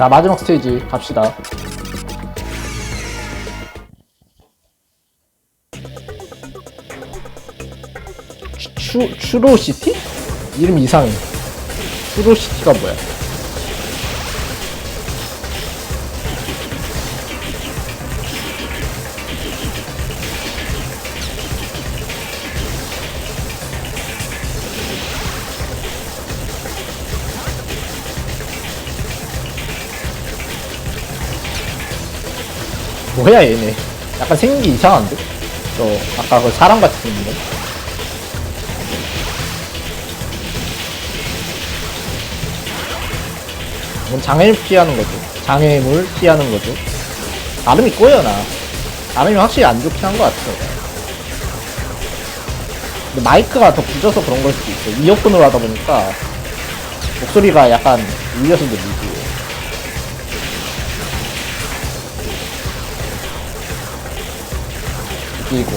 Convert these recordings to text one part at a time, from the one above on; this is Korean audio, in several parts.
자 마지막 스테이지 갑시다. 추, 추로시티? 이름 이상해. 추로시티가 뭐야 뭐야 얘네. 약간 생긴 게 이상한데? 저 아까 그 사람 같이 생긴데? 이건 장애물 피하는 거죠 장애물 피하는 거죠 발음이 꼬여나? 발음이 확실히 안 좋긴 한 것 같아. 근데 마이크가 더 굳어서 그런 걸 수도 있어. 이어폰으로 하다 보니까 목소리가 약간 울려서 들리고 이고.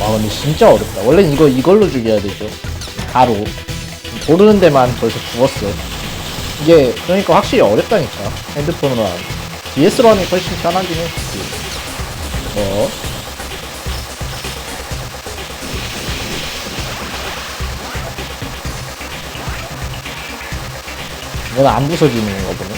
와 근데 진짜 어렵다. 원래는 이거 이걸로 죽여야 되죠. 가로. 고르는 데만 벌써 죽었어. 이게 그러니까 확실히 어렵다니까. 핸드폰으로 하면 DS로 게 훨씬 편하긴 해 어. 이건 안 부서지는 거 보네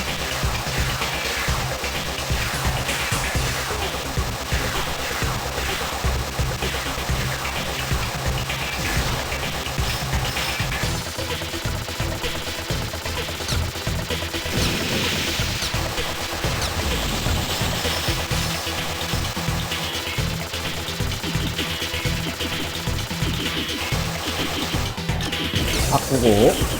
바꾸고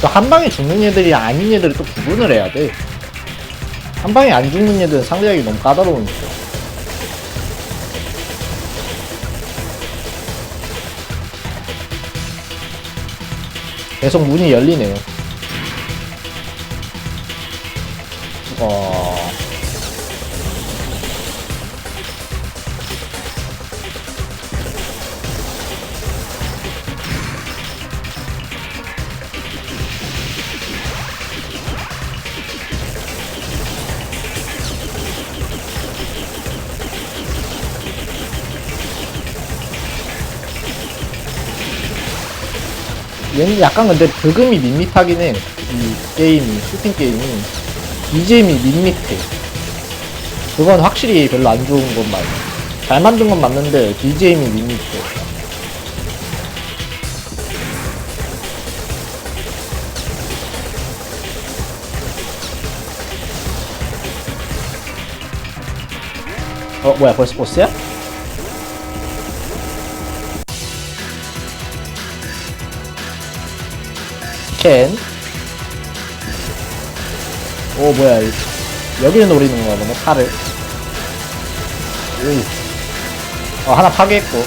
또한 방에 죽는 애들이 아닌 애들을 또 구분을 해야 돼. 한 방에 안 죽는 애들은 상대하기 너무 까다로우니까. 계속 문이 열리네요. 어... 얘는 약간 근데 득음이 밋밋하긴 해. 이 게임이, 슈팅 게임이. BGM이 밋밋해. 그건 확실히 별로 안 좋은 건 맞아. 잘 만든 건 맞는데, BGM이 밋밋해. 어, 뭐야, 벌써 보스야? 캔. 오, 뭐야. 이- 여기를 노리는 거야, 보네, 팔을. 으이. 어, 하나 파괴했고.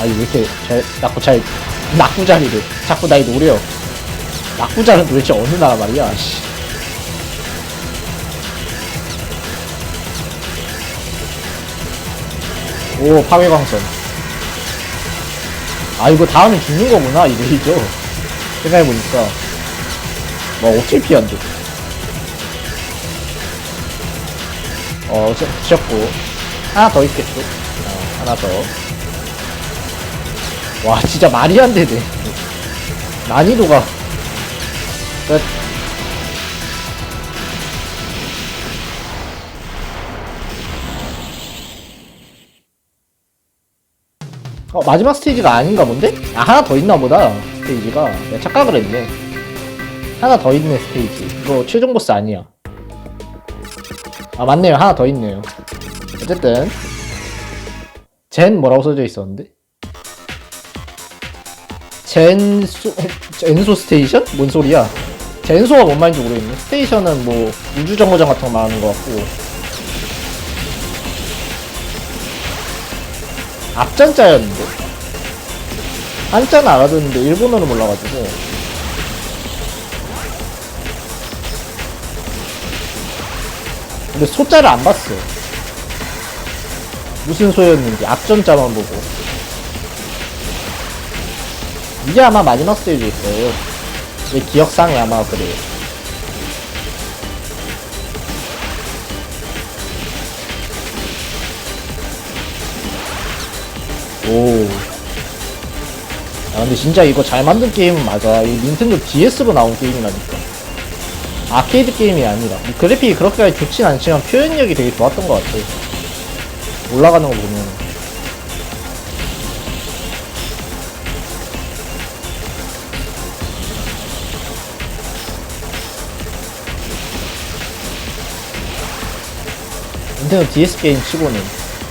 아니, 왜 이렇게 잘, 자꾸 잘, 낙구자리를. 자꾸 날 노려. 낙구자는 도대체 어느 나라 말이야, 씨. 오 파괴광선. 아 이거 다음에 죽는 거구나 이 레이저 생각해보니까. 와 어떻게 피한대 어 저- 붙였고 하나 더 있겠죠? 어, 하나 더와 진짜 말이 안 되네. 난이도가. 끝 어, 마지막 스테이지가 아닌가 본데? 아, 하나 더 있나 보다, 스테이지가. 내가 착각을 했네. 하나 더 있네, 스테이지. 이거 최종 보스 아니야. 아, 맞네요. 하나 더 있네요. 어쨌든. 젠 뭐라고 써져 있었는데? 젠소, 젠소 스테이션? 뭔 소리야? 젠소가 뭔 말인지 모르겠네. 스테이션은 뭐 우주정거장 같은 거 말하는 것 같고. 앞전자였는데. 한자는 알아듣는데 일본어를 몰라가지고. 근데 소자를 안 봤어. 무슨 소였는지 앞전자만 보고. 이게 아마 마지막 스테이지일 거예요. 내 기억상이 아마 그래요. 아 근데 진짜 이거 잘 만든 게임은 맞아. 이 닌텐도 DS로 나온 게임이라니까. 아케이드 게임이 아니라. 이 그래픽이 그렇게까지 좋진 않지만 표현력이 되게 좋았던 것 같아. 올라가는 거 보면. 닌텐도 DS 게임 치고는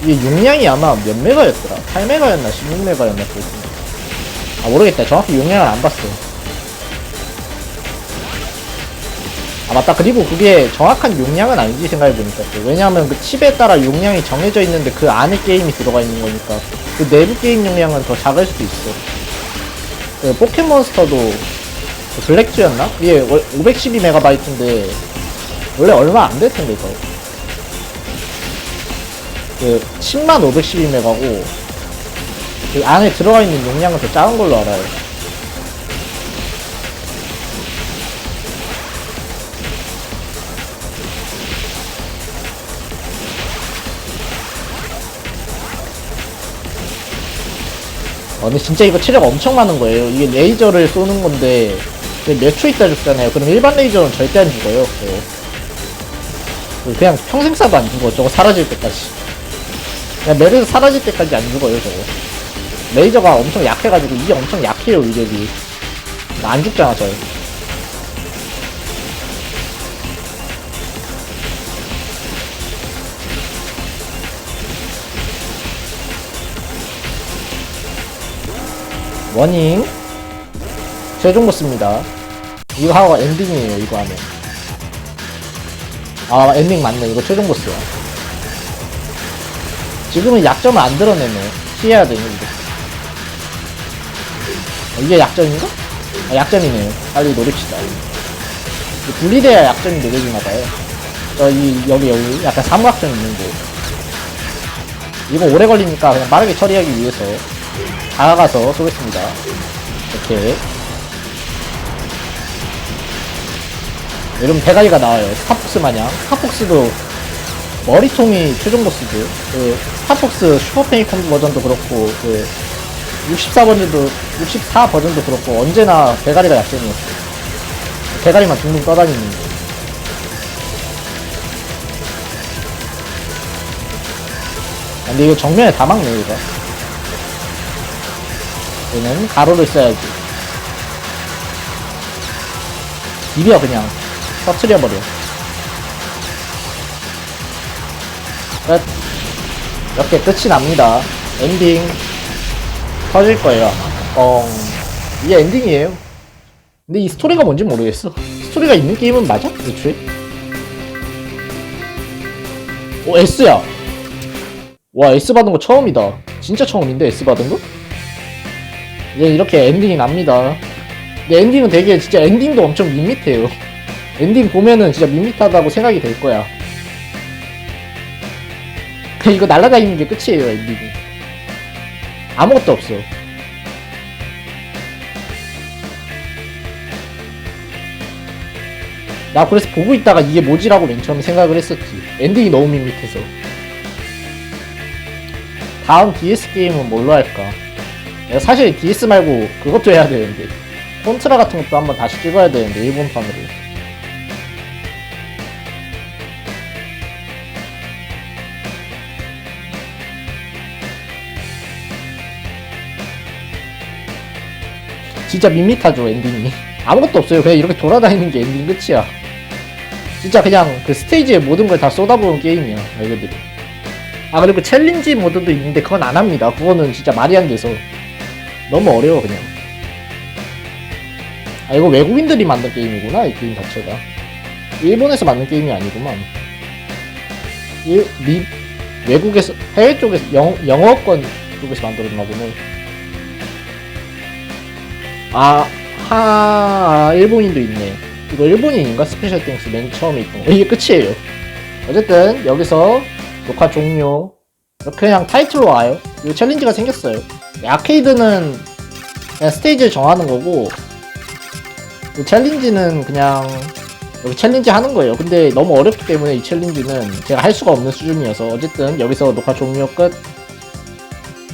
이게 용량이 아마 몇 메가였더라? 8메가였나 16메가였나 그랬는데 아 모르겠다. 정확히 용량을 안 봤어. 아 맞다. 그리고 그게 정확한 용량은 아니지 생각해보니까 또. 왜냐하면 그 칩에 따라 용량이 정해져 있는데 그 안에 게임이 들어가 있는 거니까 그 내부 게임 용량은 더 작을 수도 있어. 그 포켓몬스터도 그 블랙주였나? 이게 512메가바이트인데 원래 얼마 안 될 텐데 이거. 그 10만 512메가고 그 안에 들어가 있는 용량은 더 작은 걸로 알아요. 어, 근데 진짜 이거 체력 엄청 많은 거예요. 이게 레이저를 쏘는 건데 몇 초 있다 죽잖아요. 그럼 일반 레이저는 절대 안 죽어요. 그거. 그냥 평생 쏴도 안 죽어. 저거 사라질 때까지. 그냥 메르스 사라질 때까지 안 죽어요 저거 레이저가 엄청 약해가지고 이게 엄청 약해요 위력이. 안 죽잖아 저 워닝. 최종 보스입니다. 이거 하고 엔딩이에요 이거 하면. 아 엔딩 맞네. 이거 최종 보스야. 지금은 약점을 안 드러내네. 피해야 되네, 이거. 어, 이게 약점인가? 아, 약점이네요. 빨리 노립시다. 분리돼야 약점이 느려지나봐요. 저기, 여기, 여기, 약간 삼각점 있는데. 이거 오래 걸리니까 그냥 빠르게 처리하기 위해서 다가가서 쏘겠습니다. 이렇게. 이러면 대가리가 나와요. 스타폭스 마냥. 스타폭스도 머리통이 최종 보스죠. 그 스타폭스 슈퍼 페이컨 버전도 그렇고 그 64버전도 64 버전도 그렇고 언제나 대가리가 약점이었어. 대가리만 둥둥 떠다니는. 거. 아, 근데 이거 정면에 다 막네 이거. 얘는 가로를 써야지. 비벼 그냥 터트려 버려. 끝. 이렇게 끝이 납니다. 엔딩 터질 거예요. 뻥. 이게 엔딩이에요. 근데 이 스토리가 뭔지 모르겠어. 스토리가 있는 게임은 맞아? 애초에? 오, S야. 와, S 받은 거 처음이다. 진짜 처음인데, S 받은 거? 이제 이렇게 엔딩이 납니다. 근데 엔딩은 되게, 진짜 엔딩도 엄청 밋밋해요. 엔딩 보면은 진짜 밋밋하다고 생각이 될 거야. 이거 날아다니는 게 끝이에요 엔딩이 아무것도 없어. 나 그래서 보고 있다가 이게 뭐지라고 맨 처음에 생각을 했었지. 엔딩이 너무 밋밋해서. 다음 DS 게임은 뭘로 할까? 사실 DS 말고 그것도 해야 되는데. 콘트라 같은 것도 한번 다시 찍어야 되는데 일본판으로 진짜 밋밋하죠 엔딩이. 아무것도 없어요. 그냥 이렇게 돌아다니는 게 엔딩 끝이야. 진짜 그냥 그 스테이지에 모든 걸 다 쏟아부은 게임이야 말 그대로 아 그리고 챌린지 모드도 있는데 그건 안 합니다. 그거는 진짜 말이 안 돼서. 너무 어려워 그냥. 아 이거 외국인들이 만든 게임이구나 이 게임 자체가. 일본에서 만든 게임이 아니구만. 일, 미, 외국에서 해외 쪽에서 영, 영어권 쪽에서 만들었나 보네 아, 하, 아, 일본인도 있네. 이거 일본인인가? 스페셜 땡스 맨 처음에 있던 거. 이게 끝이에요. 어쨌든, 여기서 녹화 종료. 이렇게 그냥 타이틀로 와요. 이거 챌린지가 생겼어요. 이 아케이드는 그냥 스테이지를 정하는 거고, 이 챌린지는 그냥 여기 챌린지 하는 거예요. 근데 너무 어렵기 때문에 이 챌린지는 제가 할 수가 없는 수준이어서 어쨌든 여기서 녹화 종료 끝.